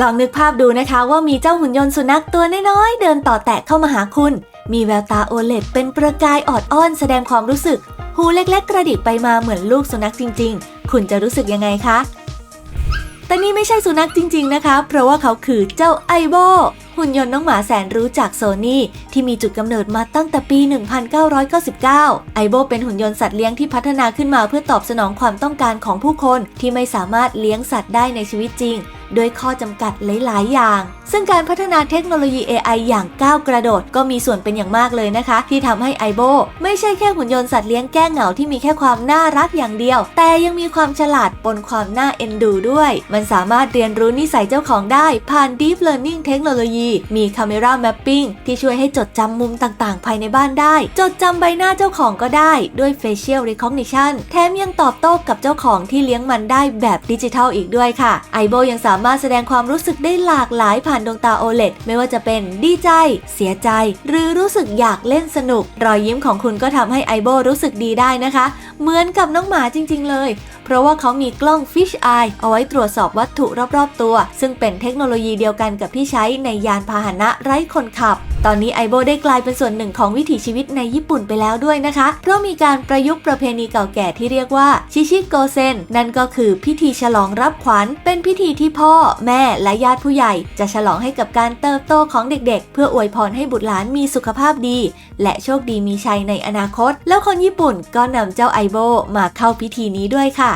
ลองนึกภาพดูนะคะว่ามีเจ้าหุ่นยนต์สุนัขตัวน้อยๆ เดินต่อแตะเข้ามาหาคุณ มีแววตาโอเลตเป็นประกายออดอ้อนแสดงความรู้สึก หูเล็กๆ กระดิกไปมาเหมือนลูกสุนัขจริง ๆ คุณจะรู้สึกยังไงคะ แต่นี่ไม่ใช่สุนัขจริง ๆ นะคะ เพราะว่าเขาคือเจ้าไอโบหุ่นยนต์น้องหมาแสนรู้จากโซนี่ที่มีจุดกำเนิดมาตั้งแต่ปี 1999 ไอโบเป็นหุ่นยนต์สัตว์เลี้ยงที่พัฒนาขึ้นมาเพื่อตอบสนองความต้องการของผู้คนที่ไม่สามารถเลี้ยงสัตว์ได้ในชีวิตจริง ด้วยข้อจำกัดหลาย ๆ อย่าง ซึ่งการพัฒนาเทคโนโลยี AI อย่างก้าวกระโดดก็มีส่วนเป็นอย่างมากเลยนะคะ ที่ทำให้ไอโบไม่ใช่แค่หุ่นยนต์สัตว์เลี้ยงแก้เหงาที่มีแค่ความน่ารักอย่างเดียว แต่ยังมีความฉลาดปนความน่าเอ็นดูด้วย มันสามารถเรียนรู้นิสัยเจ้าของได้ผ่าน Deep Learning เทคโนโลยีมี Camera Mapping ที่ช่วยให้จดจำมุมต่าง ๆ ภายในบ้านได้ จดจำใบหน้าเจ้าของก็ได้ด้วย Facial Recognition แถมยังตอบโต้กับเจ้าของที่เลี้ยงมันได้แบบดิจิทัลอีกด้วยค่ะไอโบยังสามารถแสดงความรู้สึกได้หลากหลายผ่านดวงตา OLED ไม่ว่าจะเป็นดีใจ เสียใจ หรือรู้สึกอยากเล่นสนุก รอยยิ้มของคุณก็ทำให้ไอโบรู้สึกดีได้นะคะ เหมือนกับน้องหมาจริง ๆ เลย เพราะว่าเขามีกล้อง Fish Eye เอาไว้ตรวจสอบวัตถุรอบๆตัว ซึ่งเป็นเทคโนโลยีเดียวกันกับที่ใช้ในยานพาหนะไร้คนขับ ตอนนี้ไอโบได้กลายเป็นส่วนหนึ่งของวิถีชีวิตในญี่ปุ่นไปแล้วด้วยนะคะ เพราะมีการประยุกต์ประเพณีเก่าแก่ที่เรียกว่าชิชิโกเซนนั่นก็คือพิธีฉลองรับขวัญ เป็นพิธีที่พ่อ แม่และญาติผู้ใหญ่ จะฉลองให้กับการเติบโตของเด็กๆ เพื่ออวยพรให้บุตรหลานมีสุขภาพดี และโชคดีมีชัยในอนาคต แล้วคนญี่ปุ่นก็นำเจ้าไอโบมาเข้าพิธีนี้ด้วยค่ะ